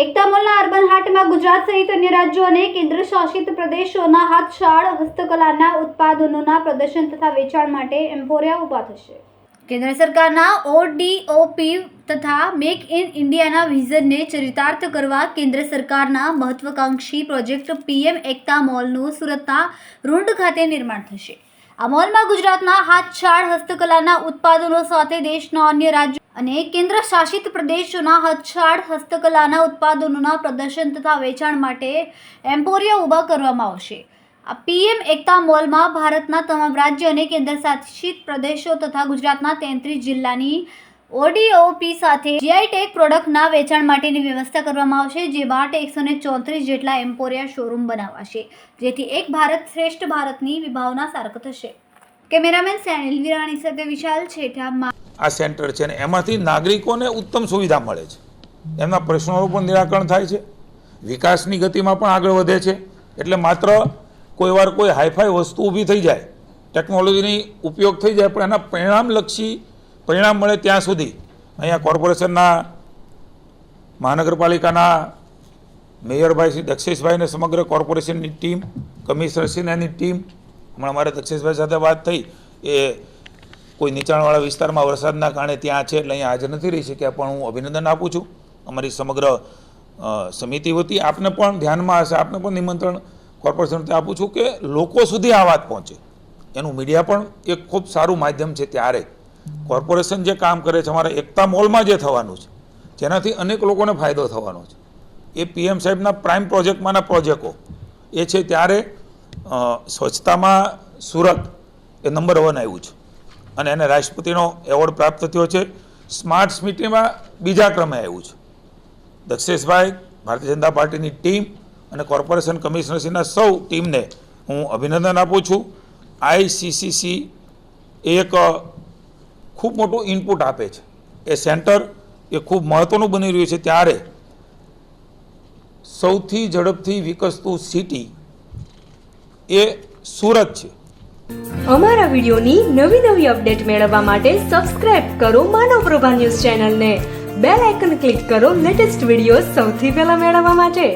એકતા મોલના urban હાટમાં Gujarat સહિત અન્ય રાજ્યો અને કેન્દ્ર શાસિત પ્રદેશોના હાથશાળ હસ્તકલાના ઉત્પાદનોના પ્રદર્શન તથા વેચાણ માટે એમ્પોરિયા ઊભા થશે. કેન્દ્ર સરકારના ઓડીઓપી તથા મેક ઇન ઇન્ડિયાના વિઝનને ચરિતાર્થ કરવા કેન્દ્ર સરકારના મહત્વાકાંક્ષી પ્રોજેક્ટ પીએમ એકતા મોલનું સુરતના રૂંડ ખાતે નિર્માણ થશે. આ મોલમાં ગુજરાતના હાથશાળ હસ્તકલાના ઉત્પાદનો સાથે દેશના અન્ય રાજ્યો અને કેન્દ્ર શાસિત પ્રદેશોના હાથછાળ હસ્તકલાના ઉત્પાદનોના પ્રદર્શન તથા વેચાણ માટે એમ્પોરિયા ઊભા કરવામાં આવશે. આ પીએમ એકતા મોલમાં ભારતના તમામ રાજ્ય અને કેન્દ્ર શાસિત પ્રદેશો તથા ગુજરાતના તેત્રીસ જિલ્લાની ઓડીઓપી સાથે જીઆઈ ટેક પ્રોડક્ટના વેચાણ માટેની વ્યવસ્થા કરવામાં આવશે, જે માટે એકસો ને ચોત્રીસ જેટલા એમ્પોરિયા શોરૂમ બનાવાશે, જેથી એક ભારત શ્રેષ્ઠ ભારતની વિભાવના સાર્ક થશે. કેમેરામેન સેનિલ વિરાણી સાથે વિશાલ છેઠા આ સેન્ટર છે ને, એમાંથી નાગરિકોને ઉત્તમ સુવિધા મળે છે. એમના પ્રશ્નોનું પણ નિરાકરણ થાય છે. વિકાસની ગતિમાં પણ આગળ વધે છે. એટલે માત્ર કોઈ વાર કોઈ હાઈફાઈ વસ્તુ ઊભી થઈ જાય, ટેકનોલોજીની ઉપયોગ થઈ જાય, પણ એના પરિણામલક્ષી પરિણામ મળે ત્યાં સુધી અહીંયા કોર્પોરેશનના મહાનગરપાલિકાના મેયરભાઈ શ્રી દક્ષેશભાઈને સમગ્ર કોર્પોરેશનની ટીમ કમિશનરશ્રીની ટીમ, હમણાં અમારે દક્ષેશભાઈ સાથે વાત થઈ, એ કોઈ નીચાણવાળા વિસ્તારમાં વરસાદના કારણે ત્યાં છે એટલે અહીંયા હાજર નથી રહી શક્યા, પણ હું અભિનંદન આપું છું. અમારી સમગ્ર સમિતિ વતી આપને પણ ધ્યાનમાં હશે, આપને પણ નિમંત્રણ કોર્પોરેશન વતી આપું છું કે લોકો સુધી આ વાત પહોંચે. એનું મીડિયા પણ એક ખૂબ સારું માધ્યમ છે ત્યારે કોર્પોરેશન જે કામ કરે છે, અમારા એકતા મોલમાં જે થવાનું છે, જેનાથી અનેક લોકોને ફાયદો થવાનો છે. એ પીએમ સાહેબના પ્રાઇમ પ્રોજેક્ટમાંના પ્રોજેક્ટો, એ છે ત્યારે સ્વચ્છતામાં સુરત એ નંબર વન આવ્યું છે. અને એને રાષ્ટ્રપતિનો એવોર્ડ પ્રાપ્ત થયો છે. સ્માર્ટ સિટીમાં બીજા ક્રમે આવ્યું છે. દક્ષેશભાઈ, ભારતીય જનતા પાર્ટીની ટીમ અને કોર્પોરેશન કમિશનરશ્રીના સૌ ટીમને હું અભિનંદન આપું છું. આઈસીસીસી એક ખૂબ મોટું ઇનપુટ આપે છે. એ સેન્ટર એ ખૂબ મહત્ત્વનું બની રહ્યું છે ત્યારે સૌથી ઝડપથી વિકસતું સિટી એ સુરત છે. અમારા વિડિયોની નવી નવી અપડેટ મેળવવા માટે સબસ્ક્રાઇબ કરો માનવ પ્રભા ન્યૂઝ ચેનલને. બેલ આઇકન ક્લિક કરો લેટેસ્ટ વીડિયો સૌથી પહેલા મેળવવા માટે.